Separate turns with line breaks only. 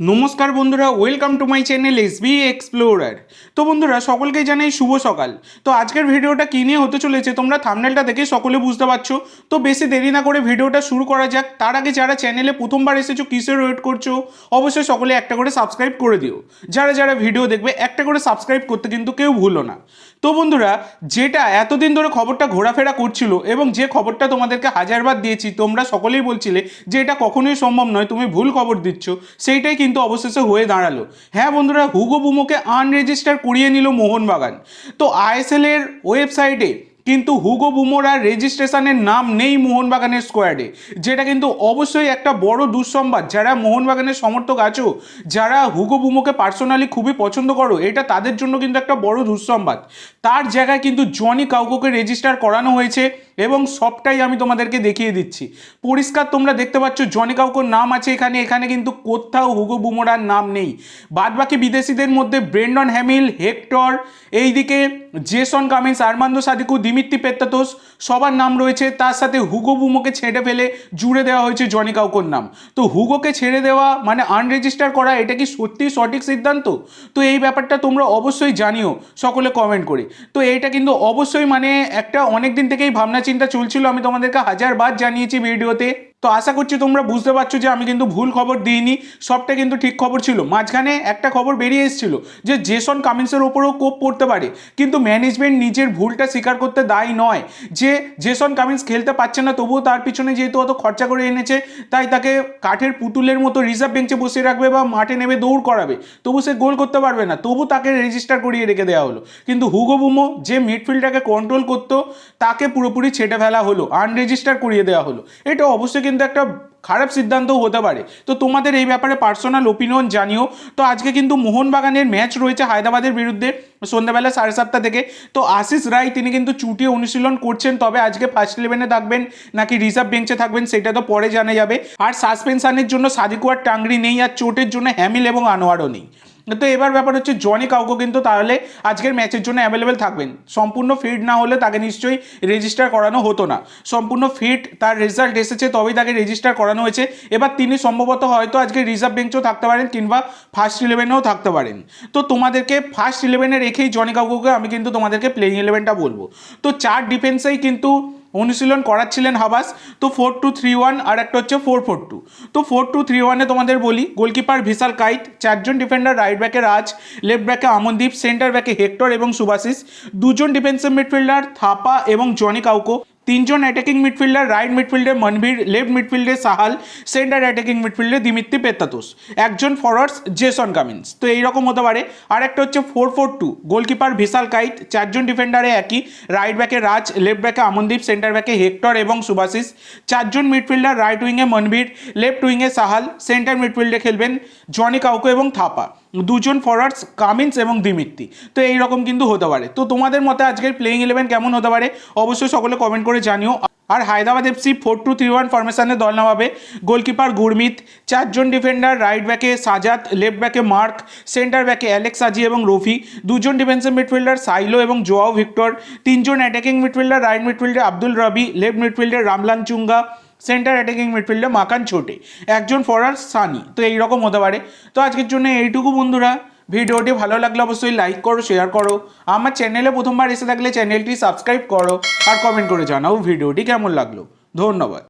নমস্কার বন্ধুরা welcome to my channel S B explorer তো বন্ধুরা, সকলকে জানাই শুভ সকাল। তো আজকের ভিডিওটা কী নিয়ে হতে চলেছে তোমরা থামনেলটা দেখে সকলে বুঝতে পারছ। তো বেশি দেরি না করে ভিডিওটা শুরু করা যাক। তার আগে যারা চ্যানেলে প্রথমবার এসেছ, কিসের ওয়েট করছ, অবশ্যই সকলে একটা করে সাবস্ক্রাইব করে দিও। যারা যারা ভিডিও দেখবে, একটা করে সাবস্ক্রাইব করতে কিন্তু কেউ ভুলো না। তো বন্ধুরা, যেটা এতদিন ধরে খবরটা ঘোরাফেরা করছিল এবং যে খবরটা তোমাদেরকে হাজারবার দিয়েছি, তোমরা সকলেই বলছিলে যে এটা কখনোই সম্ভব নয়, তুমি ভুল খবর দিচ্ছ, সেইটাই কিন্তু অবশেষে হয়ে দাঁড়াল। হ্যাঁ বন্ধুরা, হুগো বুমোকে আনরেজিস্টার করিয়ে নিল মোহনবাগান। তো আইএসএল এর ওয়েবসাইটে কিন্তু হুগো বুমোরার রেজিস্ট্রেশনের নাম নেই মোহনবাগানের স্কোয়াডে যেটা কিন্তু অবশ্যই একটা বড় দুঃসংবাদ। যারা মোহনবাগানের সমর্থক আছো, যারা হুগো বুমোকে পার্সোনালি খুবই পছন্দ করো, এটা তাদের জন্য কিন্তু একটা বড় দুঃসংবাদ। তার জায়গায় কিন্তু জনি কাউকোকে রেজিস্টার করানো হয়েছে। এবং সবটাই আমি তোমাদেরকে দেখিয়ে দিচ্ছি। পরিষ্কার তোমরা দেখতে পাচ্ছ, জনি কাউকোর নাম আছে এখানে এখানে কিন্তু কোথাও হুগো বুমোরার নাম নেই। বাদবাকি বিদেশিদের মধ্যে ব্রেন্ডন হ্যামিল, হেক্টর, এইদিকে Jason Cummings, Armando Sadiku, Dimitri Petratos সবার নাম রয়েছে। তার সাথে হুগো বুমোকে ছেড়ে ফেলে জুড়ে দেওয়া হয়েছে জনি কাউকোর নাম। তো হুগোকে ছেড়ে দেওয়া মানে আনরেজিস্টার করা, এটা কি সত্যি সঠিক সিদ্ধান্ত? তো এই ব্যাপারটা তোমরা অবশ্যই জানিও, সকলে কমেন্ট করে। তো এইটা কিন্তু অবশ্যই মানে একটা অনেক দিন থেকেই ভাবনা চিন্তা চলছিল আমি তোমাদেরকে হাজার হাজারবার জানিয়েছি ভিডিওতে। তো আশা করছি তোমরা বুঝতে পারছ যে আমি কিন্তু ভুল খবর দিইনি, সবটা কিন্তু ঠিক খবর ছিল। মাঝখানে একটা খবর বেরিয়ে এসেছিল যে জেসন কামিন্সের ওপরেও কোপ পড়তে পারে, কিন্তু ম্যানেজমেন্ট নিজের ভুলটা স্বীকার করতে দায়ী নয়। যে জেসন কামিন্স খেলতে পারছে না, তবুও তার পিছনে যেহেতু অত খরচা করে এনেছে, তাই তাকে কাঠের পুতুলের মতো রিজার্ভ বেঞ্চে বসিয়ে রাখবে বা মাঠে নেমে দৌড় করাবে, তবু সে গোল করতে পারবে না, তবু তাকে রেজিস্টার করিয়ে রেখে দেওয়া হলো। কিন্তু হুগো বুমো যে মিডফিল্ডটাকে কন্ট্রোল করতো, তাকে পুরোপুরি ছেটে ফেলা হলো আনরেজিস্টার করিয়ে দেওয়া হলো। এটা অবশ্যই কিন্তু একটা খারাপ সিদ্ধান্তও হতে পারে। তো তোমাদের এই ব্যাপারে পার্সোনাল ওপিনিয়ন জানিও। তো আজকে কিন্তু মোহনবাগানের ম্যাচ রয়েছে হায়দ্রাবাদের বিরুদ্ধে। সন্ধ্যাবেলা সাড়ে সাতটা থেকে। তো আশিস রায়, তিনি কিন্তু চুটিয়ে অনুশীলন করছেন, তবে আজকে ফার্স্ট ইলেভেনে থাকবেন, নাকি রিজার্ভ বেঞ্চে থাকবেন, সেটা তো পরে জানা যাবে। আর সাসপেনশানের জন্য সাদিকুয়ার টাংরি নেই, আর চোটের জন্য হ্যামিল এবং আনোয়ারও নেই। তো এবার ব্যাপার হচ্ছে, জনি কাউকে কিন্তু তাহলে আজকের ম্যাচের জন্য অ্যাভেলেবেল থাকবেন। সম্পূর্ণ ফিট না হলে তাকে নিশ্চয়ই রেজিস্টার করানো হতো না। সম্পূর্ণ ফিট তার রেজাল্ট এসেছে, তবেই তাকে রেজিস্টার করানো হয়েছে। এবার তিনি সম্ভবত হয়তো আজকে রিজার্ভ বেঞ্চেও থাকতে পারেন, কিংবা ফার্স্ট ইলেভেনেও থাকতে পারেন। তো তোমাদেরকে ফার্স্ট ইলেভেনে রেখেই জনি কাকুকে আমি কিন্তু তোমাদেরকে প্লেইং ইলেভেনটা বলব। তো চার ডিফেন্সেই কিন্তু অনুশীলন করাচ্ছিলেন হাবাস। তো ফোর টু থ্রি ওয়ান আর একটা হচ্ছে ফোর ফোর টু তো ফোর টু থ্রি ওয়ানে তোমাদের বলি গোলকিপার ভিশাল কাইট চারজন ডিফেন্ডার রাইট ব্যাকে রাজ লেফট ব্যাকে আমনদীপ সেন্টার ব্যাকে হেক্টর এবং সুভাশিস দুজন ডিফেন্সিভ মিডফিল্ডার থাপা এবং জনি কাউকো তিনজন অ্যাটাকিং মিডফিল্ডার রাইট মিডফিল্ডে মনবীর লেফট মিডফিল্ডে সাহাল সেন্টার অ্যাটাকিং মিডফিল্ডে দিমিত্রি পেত্তাতুস একজন ফরওয়ার্ডস জেসন কামিন্স তো এইরকম হতে পারে। আর একটা হচ্ছে four four two goalkeeper Vishal Kaith চারজন ডিফেন্ডারে একই। রাইট ব্যাকে রাজ লেফট ব্যাকে আমনদীপ সেন্টার ব্যাকে হেক্টর এবং সুভাশিস চারজন মিডফিল্ডার রাইট উইংয়ে মনবীর লেফট উইংয়ে সাহাল সেন্টার মিডফিল্ডে খেলবেন জনি কাউকো এবং থাপা দুজন ফরওয়ার্ডস কামিন্স এবং দিমিত্রি তো এইরকম কিন্তু হতে পারে। তো তোমাদের মতে আজকের প্লেইং ইলেভেন কেমন হতে পারে? অবশ্যই সকলে কমেন্ট করে জানিও। আর Hyderabad FC four two three one ফরমেশনে দল নামাবে। গোলকিপার গুরমিত, চারজন ডিফেন্ডার রাইট ব্যাকে সাজাত লেফট ব্যাকে মার্ক সেন্টার ব্যাকে অ্যালেক্স আজি এবং রফি, দুজন ডিফেন্সিভ মিডফিল্ডার সাইলো এবং জোয়াও ভিক্টর, তিনজন অ্যাটাকিং মিডফিল্ডার রাইট মিডফিল্ডে আব্দুল রবি লেফট মিডফিল্ডে রামলান চুঙ্গা সেন্টার অ্যাটাকিং মিডফিল্ডে মাকান ছোটে একজন ফরার সানি, তো এইরকম হতে পারে। তো আজকের জন্য এইটুকু বন্ধুরা, ভিডিওটি ভালো লাগলে অবশ্যই লাইক করো শেয়ার করো। আমার চ্যানেলে প্রথমবার এসে থাকলে চ্যানেলটি সাবস্ক্রাইব করো আর কমেন্ট করে জানাও ভিডিওটি কেমন লাগল। ধন্যবাদ।